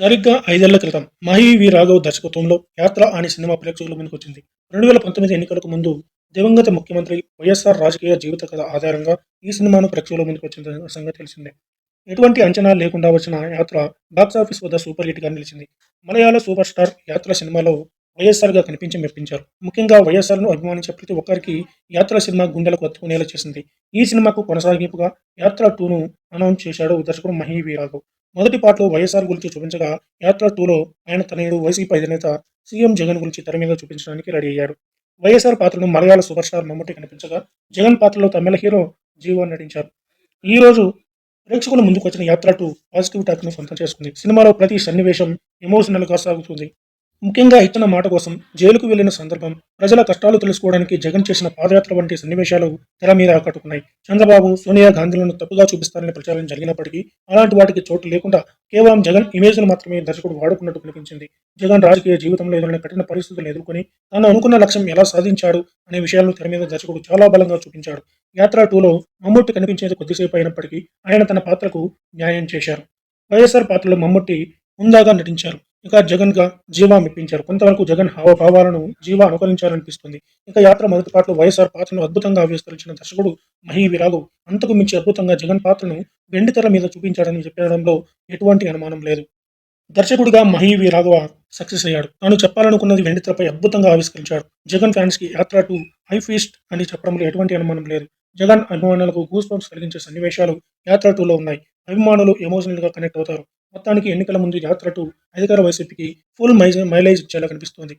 సరిగ్గా ఐదేళ్ళ క్రితం మహి వి రాఘవ్ దర్శకత్వంలో యాత్ర అనే సినిమా ప్రేక్షకుల ముందుకు వచ్చింది. రెండు వేల పంతొమ్మిది ఎన్నికలకు ముందు దివంగత ముఖ్యమంత్రి వైఎస్ఆర్ రాజకీయ జీవిత కథ ఆధారంగా ఈ సినిమాను ప్రేక్షకుల ముందుకు వచ్చిన సంగతి తెలిసిందే. ఎటువంటి అంచనా లేకుండా వచ్చిన యాత్ర బాక్సాఫీస్ వద్ద సూపర్ హిట్గా నిలిచింది. మలయాళ సూపర్ స్టార్ యాత్ర సినిమాలో వైఎస్ఆర్గా కనిపించి మెప్పించారు. ముఖ్యంగా వైఎస్ఆర్ను అభిమానించే ప్రతి ఒక్కరికి యాత్ర సినిమా గుండెలకు హత్తుకునేలా చేసింది. ఈ సినిమాకు కొనసాగింపుగా యాత్ర టూను అనౌన్స్ చేశాడు దర్శకుడు మహి వి మొదటి పాటలో వైఎస్ఆర్ గురించి చూపించగా యాత్ర టూలో ఆయన తనయుడు వైసీపీ అధినేత సీఎం జగన్ గురించి తెర మీద చూపించడానికి రెడీ అయ్యారు. వైఎస్ఆర్ పాత్రను మలయాళ సూపర్ స్టార్ మమ్మటి కనిపించగా జగన్ పాత్రలో తమిళ హీరో జీవో నటించారు. ఈ రోజు ప్రేక్షకుల ముందుకు వచ్చిన యాత్ర టూ పాజిటివ్ టాక్ను సొంతం చేసుకుంది. సినిమాలో ప్రతి సన్నివేశం ఎమోషనల్గా సాగుతుంది. ముఖ్యంగా ఇచ్చిన మాట కోసం జైలుకు వెళ్ళిన సందర్భం ప్రజల కష్టాలు తెలుసుకోవడానికి జగన్ చేసిన పాదయాత్ర వంటి సన్నివేశాలు తెర మీద ఆకట్టుకున్నాయి. చంద్రబాబు సోనియా గాంధీలను తప్పుగా చూపిస్తారని ప్రచారం జరిగినప్పటికీ అలాంటి వాటికి చోటు లేకుండా కేవలం జగన్ ఇమేజ్ను మాత్రమే దర్శకుడు వాడుకున్నట్టు కనిపించింది. జగన్ రాజకీయ జీవితంలో ఎదురైన కఠిన పరిస్థితులు ఎదుర్కొని తాను అనుకున్న లక్ష్యం ఎలా సాధించాడు అనే విషయాలను తెర మీద దర్శకుడు చాలా బలంగా చూపించాడు. యాత్ర టూలో మమ్ముట్టి కనిపించేది కొద్దిసేపు అయినప్పటికీ ఆయన తన పాత్రకు న్యాయం చేశారు. వైఎస్ఆర్ పాత్రలో మమ్ముట్టి హుందాగా నటించారు. ఇక జగన్గా జీవా మెప్పించారు. కొంతవరకు జగన్ హావభావాలను జీవా అనుకరించారనిపిస్తుంది. ఇక యాత్ర మొదటి పాటలో వైఎస్ఆర్ పాత్రను అద్భుతంగా ఆవిష్కరించిన దర్శకుడు మహీ విరాగు అంతకు మించి అద్భుతంగా జగన్ పాత్రను వెండితెర మీద చూపించాడని చెప్పడంలో ఎటువంటి అనుమానం లేదు. దర్శకుడిగా మహీ వి సక్సెస్ అయ్యాడు. తాను చెప్పాలనుకున్నది వెండితెరపై అద్భుతంగా ఆవిష్కరించాడు. జగన్ ఫ్యాన్స్కి యాత్ర టు హై ఫీస్ట్ అని చెప్పడంలో ఎటువంటి అనుమానం లేదు. జగన్ అభిమానులకు గూస్ బంప్స్ కలిగించే సన్నివేశాలు యాత్ర టూలో ఉన్నాయి. అభిమానులు ఎమోషనల్గా కనెక్ట్ అవుతారు. మొత్తానికి ఎన్నికల ముందు యాత్ర టూ అధికార వైసీపీకి ఫుల్ మైలేజ్ ఇచ్చేలా కనిపిస్తోంది.